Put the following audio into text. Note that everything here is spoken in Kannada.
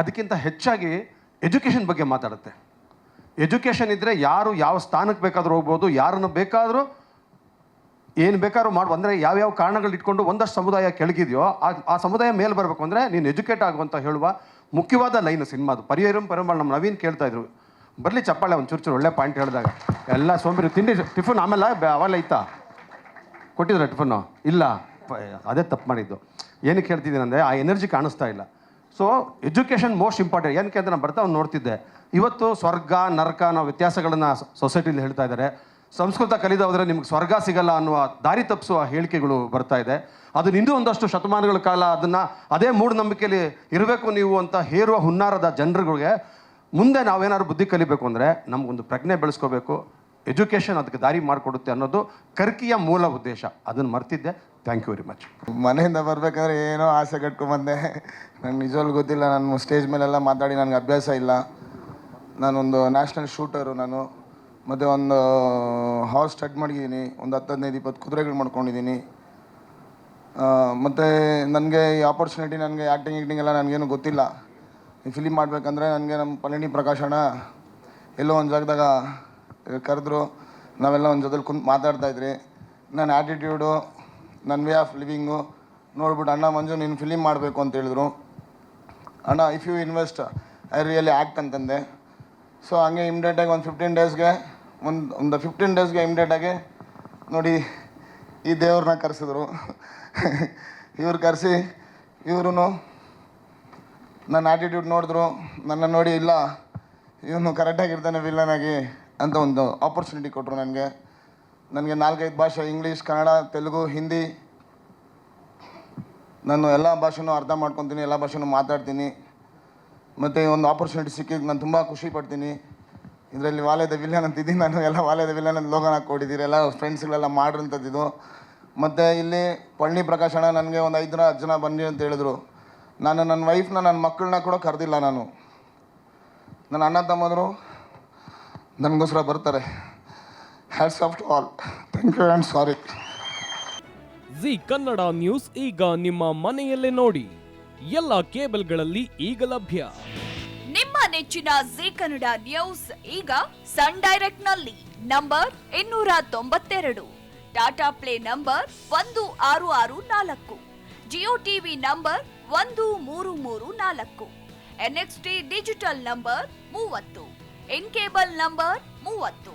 ಅದಕ್ಕಿಂತ ಹೆಚ್ಚಾಗಿ ಎಜುಕೇಷನ್ ಬಗ್ಗೆ ಮಾತಾಡುತ್ತೆ. ಎಜುಕೇಷನ್ ಇದ್ದರೆ ಯಾರು ಯಾವ ಸ್ಥಾನಕ್ಕೆ ಬೇಕಾದರೂ ಹೋಗ್ಬೋದು, ಯಾರನ್ನು ಬೇಕಾದರೂ ಏನು ಬೇಕಾದ್ರೂ ಮಾಡುವ ಅಂದರೆ ಯಾವ್ಯಾವ ಕಾರಣಗಳು ಇಟ್ಕೊಂಡು ಒಂದಷ್ಟು ಸಮುದಾಯ ಕೆಳಗಿದೆಯೋ ಆ ಆ ಸಮುದಾಯ ಮೇಲೆ ಬರಬೇಕು ಅಂದರೆ ನೀನು ಎಜುಕೇಟ್ ಆಗುವಂತ ಹೇಳುವ ಮುಖ್ಯವಾದ ಲೈನ್ ಸಿನಿಮಾದು ಪರಿಹರಂ ಪರಮಾಳ್ ನಮ್ಮ ನವೀನ್ ಕೇಳ್ತಾ ಇದ್ರು. ಬರಲಿ ಚಪ್ಪಾಳೆ, ಒಂದು ಚೂರು ಚೂರು ಒಳ್ಳೆ ಪಾಯಿಂಟ್ ಹೇಳಿದಾಗ. ಎಲ್ಲ ಸೋಂಬೇರಿ ತಿಂಡಿ ಟಿಫನ್ ಆಮೇಲೆ ಅವೆಲ್ಲ ಐತಾ ಕೊಟ್ಟಿದ್ರ ಟಿಫನ್ನು? ಇಲ್ಲ. ಅದೇ ತಪ್ಪು ಮಾಡಿದ್ದು. ಏನಕ್ಕೆ ಹೇಳ್ತಿದ್ದೀನಿ ಅಂದರೆ ಆ ಎನರ್ಜಿ ಕಾಣಿಸ್ತಾ ಇಲ್ಲ. ಸೊ ಎಜುಕೇಷನ್ ಮೋಸ್ಟ್ ಇಂಪಾರ್ಟೆಂಟ್ ಏನಕ್ಕೆ ಅಂತ ನಾನು ಬರ್ತಾ ಅವ್ನು ನೋಡ್ತಿದ್ದೆ. ಇವತ್ತು ಸ್ವರ್ಗ, ನರಕ ಅನ್ನೋ ವ್ಯತ್ಯಾಸಗಳನ್ನು ಸೊಸೈಟಿಲಿ ಹೇಳ್ತಾ ಇದ್ದಾರೆ. ಸಂಸ್ಕೃತ ಕಲಿದ ಹೋದರೆ ನಿಮ್ಗೆ ಸ್ವರ್ಗ ಸಿಗಲ್ಲ ಅನ್ನುವ ದಾರಿ ತಪ್ಪಿಸುವ ಹೇಳಿಕೆಗಳು ಬರ್ತಾ ಇದೆ. ಅದನ್ನ ಇನ್ನೂ ಒಂದಷ್ಟು ಶತಮಾನಗಳ ಕಾಲ ಅದನ್ನು ಅದೇ ಮೂಢನಂಬಿಕೆಯಲ್ಲಿ ಇರಬೇಕು ನೀವು ಅಂತ ಹೇರುವ ಹುನ್ನಾರದ ಜನರುಗಳಿಗೆ ಮುಂದೆ ನಾವೇನಾದ್ರು ಬುದ್ಧಿ ಕಲಿಬೇಕು ಅಂದರೆ ನಮಗೊಂದು ಪ್ರಜ್ಞೆ ಬೆಳೆಸ್ಕೋಬೇಕು. ಎಜುಕೇಷನ್ ಅದಕ್ಕೆ ದಾರಿ ಮಾಡಿಕೊಡುತ್ತೆ ಅನ್ನೋದು ಕರ್ಕಿಯ ಮೂಲ ಉದ್ದೇಶ. ಅದನ್ನು ಮರ್ತಿದ್ದೆ. ಥ್ಯಾಂಕ್ ಯು ವೆರಿ ಮಚ್ ಮನೆಯಿಂದ ಬರ್ಬೇಕಾದ್ರೆ ಏನೋ ಆಸೆ ಕಟ್ಕೊಂಬಂದೆ ನಂಗೆ ನಿಜವಾಗ್ಲೂ ಗೊತ್ತಿಲ್ಲ, ನಾನು ಸ್ಟೇಜ್ ಮೇಲೆಲ್ಲ ಮಾತಾಡಿ ನನಗೆ ಅಭ್ಯಾಸ ಇಲ್ಲ. ನಾನೊಂದು ನ್ಯಾಷನಲ್ ಶೂಟರು ನಾನು ಮತ್ತು ಒಂದು ಹಾರ್ಸ್ ಸ್ಟಡ್ ಮಾಡಿದ್ದೀನಿ. ಒಂದು ಹತ್ತು ಹದಿನೈದು, ಇಪ್ಪತ್ತು ಕುದುರೆಗಳು ಮಾಡ್ಕೊಂಡಿದ್ದೀನಿ. ಮತ್ತು ನನಗೆ ಈ ಆಪರ್ಚುನಿಟಿ ನನಗೆ ಆ್ಯಕ್ಟಿಂಗ್ ಆ್ಯಕ್ಟಿಂಗ್ ಎಲ್ಲ ನನಗೇನು ಗೊತ್ತಿಲ್ಲ. ಈ ಫಿಲಿಮ್ ಮಾಡಬೇಕಂದ್ರೆ ನನಗೆ ನಮ್ಮ ಪಳನಿ ಪ್ರಕಾಶಣ ಎಲ್ಲೋ ಒಂದು ಜಾಗದಾಗ, ಕರೆದ್ರು, ನಾವೆಲ್ಲ ಒಂದು ಜೊತೆಲಿ ಕುಂತು ಮಾತಾಡ್ತಾಯಿದ್ರಿ ನನ್ನ ಆ್ಯಟಿಟ್ಯೂಡು ನನ್ನ ವೇ ಆಫ್ ಲಿವಿಂಗು ನೋಡ್ಬಿಟ್ಟು, ಅಣ್ಣ ಮಂಜು, ನೀನು ಫಿಲಿಮ್ ಮಾಡಬೇಕು ಅಂತ ಹೇಳಿದ್ರು. ಅಣ್ಣ if you invest I really act ಅಂತಂದೆ. ಸೊ ಹಂಗೆ ಇಮ್ಡಿಯೇಟಾಗಿ ಒಂದು ಫಿಫ್ಟೀನ್ ಡೇಸ್ಗೆ ಒಂದು ಒಂದು ಫಿಫ್ಟೀನ್ ಡೇಸ್ಗೆ ಇಮ್ಡಿಯೇಟಾಗಿ ನೋಡಿ, ಈ ದೇವ್ರನ್ನ ಕರೆಸಿದ್ರು. ಇವ್ರು ಕರೆಸಿ ಇವ್ರೂ ನನ್ನ ಆ್ಯಟಿಟ್ಯೂಡ್ ನೋಡಿದ್ರು. ನನ್ನ ನೋಡಿ, ಇಲ್ಲ, ಇವನು ಕರೆಕ್ಟಾಗಿರ್ತಾನೆ ವಿಲ್ಲನಾಗಿ ಅಂತ ಒಂದು ಆಪರ್ಚುನಿಟಿ ಕೊಟ್ಟರು ನನಗೆ. ನನಗೆ ನಾಲ್ಕೈದು ಭಾಷೆ, ಇಂಗ್ಲೀಷ್, ಕನ್ನಡ, ತೆಲುಗು, ಹಿಂದಿ, ನಾನು ಎಲ್ಲ ಭಾಷೆನೂ ಅರ್ಥ ಮಾಡ್ಕೊತೀನಿ, ಎಲ್ಲ ಭಾಷೆನೂ ಮಾತಾಡ್ತೀನಿ. ಮತ್ತು ಒಂದು ಆಪರ್ಚುನಿಟಿ ಸಿಕ್ಕಿದ್ದು ನಾನು ತುಂಬ ಖುಷಿ ಪಡ್ತೀನಿ. ಇದರಲ್ಲಿ ವಾಲೆದ ವಿಲನ್ ಅಂತಿದ್ದೀನಿ ನಾನು. ಎಲ್ಲ ವಾಲೆದ ವಿಲನ್ ಅಂತ ಲೋಗನ್ ಹಾಕ್ಕೊಟ್ಟಿದ್ದೀರಿ ಎಲ್ಲ ಫ್ರೆಂಡ್ಸ್ಗಳೆಲ್ಲ ಮಾಡಿರೋಂಥದ್ದು ಮತ್ತು ಇಲ್ಲಿ ಪಳ್ಳಿ ಪ್ರಕಾಶನ ನನಗೆ ಒಂದು ಐದು ಜನ ಹತ್ತು ಜನ ಬನ್ನಿ ಅಂತ ಹೇಳಿದ್ರು. ನಾನು ನನ್ನ ವೈಫ್ನ ನನ್ನ ಮಕ್ಕಳನ್ನ ಕೂಡ ಕರೆದಿಲ್ಲ ನಾನು. ನನ್ನ ಅಣ್ಣ ತಮ್ಮಂದರು ನನಗೋಸ್ಕರ ಬರ್ತಾರೆ. Hats off to all thank you and sorry Zee Kannada news ಈಗ ನಿಮ್ಮ ಮನೆಯಲ್ಲೇ ನೋಡಿ. ಎಲ್ಲ ಕೇಬಲ್ಗಳಲ್ಲಿ ಈಗ ಲಭ್ಯ. ನಿಮ್ಮ ನೆಚ್ಚಿನ ಜಿ ಕನ್ನಡ ನ್ಯೂಸ್ ಈಗ ಸನ್ ಡೈರೆಕ್ಟ್ನಲ್ಲಿ ನಂಬರ್ ಇನ್ನೂರ ತೊಂಬತ್ತೆರಡು. ಟಾಟಾ ಪ್ಲೇ ನಂಬರ್ ಒಂದು ಆರು ಆರು ನಾಲ್ಕು. ಜಿಯೋ ಟಿವಿ ನಂಬರ್ ಒಂದು ಮೂರು ಮೂರು ನಾಲ್ಕು. ಎನ್ಎಕ್ಸ್ಟಿ ಡಿಜಿಟಲ್ ನಂಬರ್ ಮೂವತ್ತು. ಇನ್ ಕೇಬಲ್ ನಂಬರ್ ಮೂವತ್ತು.